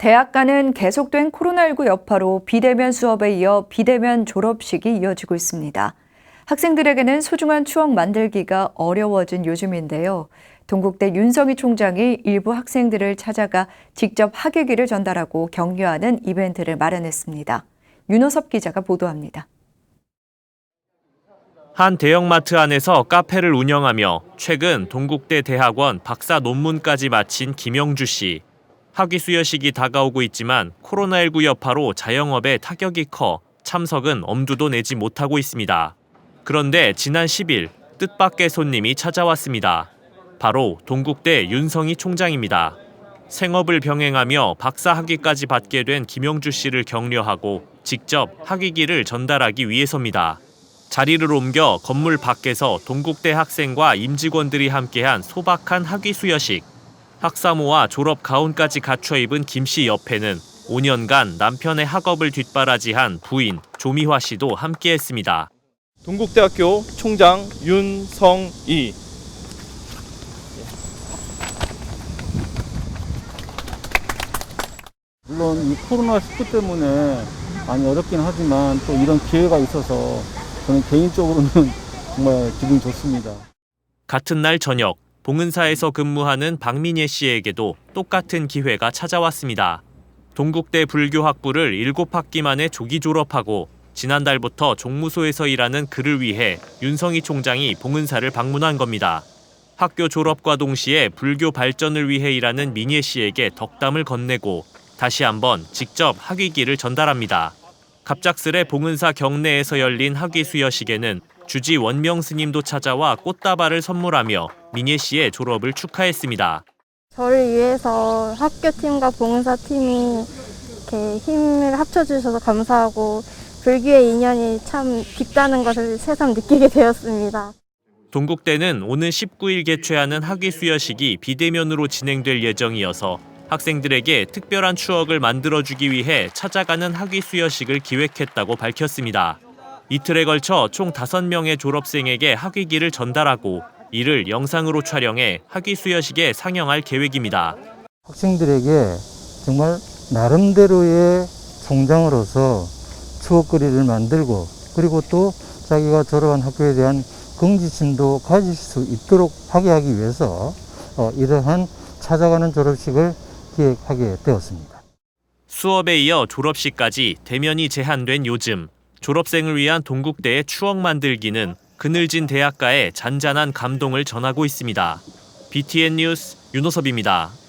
대학가는 계속된 코로나19 여파로 비대면 수업에 이어 비대면 졸업식이 이어지고 있습니다. 학생들에게는 소중한 추억 만들기가 어려워진 요즘인데요. 동국대 윤성희 총장이 일부 학생들을 찾아가 직접 학예기를 전달하고 격려하는 이벤트를 마련했습니다. 윤호섭 기자가 보도합니다. 한 대형마트 안에서 카페를 운영하며 최근 동국대 대학원 박사 논문까지 마친 김영주 씨. 학위 수여식이 다가오고 있지만 코로나19 여파로 자영업에 타격이 커 참석은 엄두도 내지 못하고 있습니다. 그런데 지난 10일 뜻밖의 손님이 찾아왔습니다. 바로 동국대 윤성희 총장입니다. 생업을 병행하며 박사 학위까지 받게 된 김영주 씨를 격려하고 직접 학위기를 전달하기 위해서입니다. 자리를 옮겨 건물 밖에서 동국대 학생과 임직원들이 함께한 소박한 학위 수여식. 학사모와 졸업 가운까지 갖춰 입은 김 씨 옆에는 5년간 남편의 학업을 뒷바라지한 부인 조미화 씨도 함께했습니다. 동국대학교 총장 윤성희 물론 이 코로나 19 때문에 많이 어렵긴 하지만 또 이런 기회가 있어서 저는 개인적으로는 정말 기분이 좋습니다. 같은 날 저녁 봉은사에서 근무하는 박민예 씨에게도 똑같은 기회가 찾아왔습니다. 동국대 불교학부를 7학기 만에 조기 졸업하고 지난달부터 종무소에서 일하는 그를 위해 윤성희 총장이 봉은사를 방문한 겁니다. 학교 졸업과 동시에 불교 발전을 위해 일하는 민예 씨에게 덕담을 건네고 다시 한번 직접 학위기를 전달합니다. 갑작스레 봉은사 경내에서 열린 학위 수여식에는 주지 원명 스님도 찾아와 꽃다발을 선물하며 민예 씨의 졸업을 축하했습니다. 저를 위해서 학교팀과 봉사팀이 이렇게 힘을 합쳐주셔서 감사하고 불교의 인연이 참 깊다는 것을 새삼 느끼게 되었습니다. 동국대는 오는 19일 개최하는 학위 수여식이 비대면으로 진행될 예정이어서 학생들에게 특별한 추억을 만들어주기 위해 찾아가는 학위 수여식을 기획했다고 밝혔습니다. 이틀에 걸쳐 총 5명의 졸업생에게 학위기를 전달하고 이를 영상으로 촬영해 학위 수여식에 상영할 계획입니다. 학생들에게 정말 나름대로의 총장으로서 추억거리를 만들고 그리고 또 자기가 졸업한 학교에 대한 긍지심도 가질 수 있도록 하게 하기 위해서 어, 이러한 찾아가는 졸업식을 기획하게 되었습니다. 수업에 이어 졸업식까지 대면이 제한된 요즘 졸업생을 위한 동국대의 추억 만들기는 그늘진 대학가의 잔잔한 감동을 전하고 있습니다. BTN 뉴스 윤호섭입니다.